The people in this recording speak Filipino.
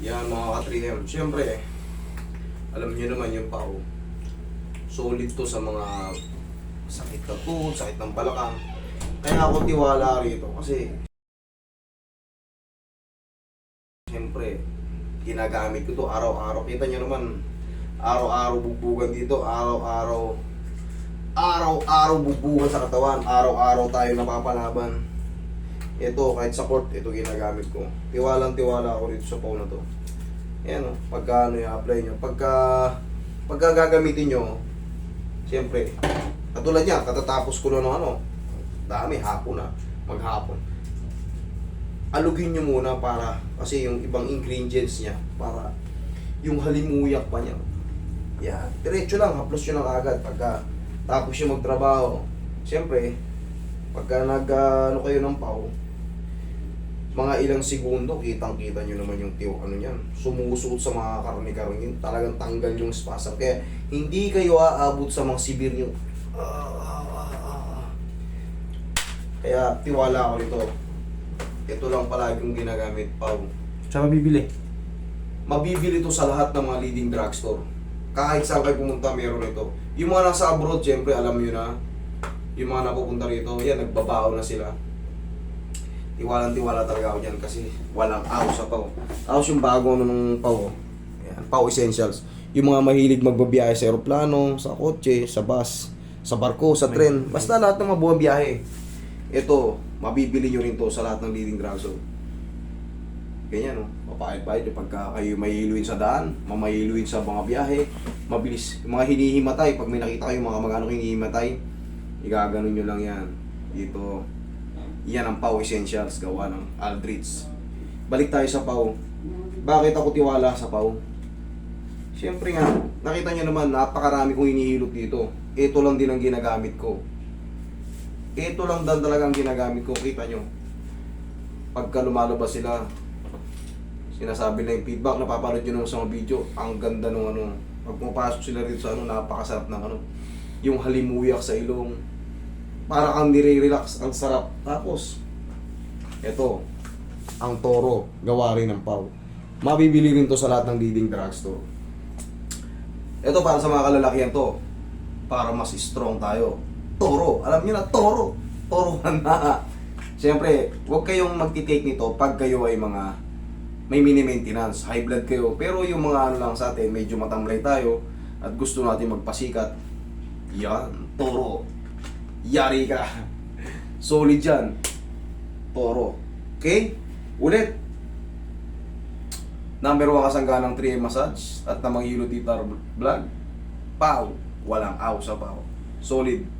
Yan mga ka-3M. Siyempre, alam niyo naman yung pao. Solid to sa mga sakit ng tuhod, sakit ng balakang. Kaya ako tiwala rito kasi siyempre, ginagamit ko to araw-araw. Kita niyo naman, araw-araw bugbugan dito, araw-araw araw-araw bugbugan sa katawan, araw-araw tayo napapalaban. Ito, kahit sa court, ito ginagamit ko. Tiwalang tiwala ako dito sa phone na to. Ayan o, pagka ano yung apply nyo. Pagka, pagka gagamitin nyo, siyempre, katulad niya, katatapos ko na ng ano, dami, hapon na, maghapon. Alugin nyo muna para, kasi yung ibang ingredients niya, para yung halimuyak pa niya. Yan, diretso lang, haplos nyo lang agad pagka tapos yung magtrabaho. Siyempre, pagka nag, ah, ano kayo ng pau, mga ilang segundo, kitang-kita nyo naman yung tiyo, ano yan, sumusuot sa mga karni-karni, yun, talagang tanggal yung spasm. Kaya, hindi kayo aabot sa mga sibir ah. Kaya, tiwala ako nito. Ito lang palagi yung ginagamit, pau. Sa mabibili. Mabibili to sa lahat ng mga leading drugstore. Kahit saan kayo pumunta, meron ito. Yung mga nasa abroad, syempre, alam nyo na, yung mga napupunta rito, yan, nagbabaon na sila. Tiwalang tiwala talaga ako dyan kasi walang aw sa pau. Tapos yung bago ano ng pau, yan, pau essentials. Yung mga mahilig magbabiyahe sa aeroplano, sa kotse, sa bus, sa barko, sa tren, basta lahat ng mga buwang biyahe. Ito, mabibili nyo rin to sa lahat ng leading drugstore. Ganyan, no? Yung pagka kayo mahiluin sa daan, mamahiluin sa mga biyahe, mabilis. Yung mga hinihimatay, pag may nakita kayo mga magano hinihimatay, igaganon nyo lang yan. Dito, yan ang Pau Essentials, gawa ng Aldrich. Balik tayo sa Pau. Bakit ako tiwala sa Pau? Siyempre nga, nakita nyo naman, napakarami kong hinihilot dito. Ito lang din ang ginagamit ko. Ito lang dan talaga ang ginagamit ko, kita nyo. Pagka lumalabas sila, sinasabi na yung feedback, napapanood nyo naman sa mga video, ang ganda nung ano, pag pumapasok sila rito sa ano, napakasarap ng ano, yung halimuyak sa ilong, para kang nire-relax, ang sarap. Tapos, ito, ang toro, gawa rin ng pau. Mabibili rin to sa lahat ng leading drugstore. Ito para sa mga kalalakihan to, para mas strong tayo. Toro, alam niyo na, toro. Toro na. Siyempre, huwag kayong magti-take nito pag kayo ay mga may mini maintenance, high blood kayo. Pero yung mga ano lang sa atin, medyo matamlay tayo at gusto natin magpasikat. Yan, toro. Yari ka. Solid yan. Toro. Okay? Ulit. Number 1 kasangganang 3 massage at namang Hilo Titar vlog. Pow. Walang aw sa pow. Solid.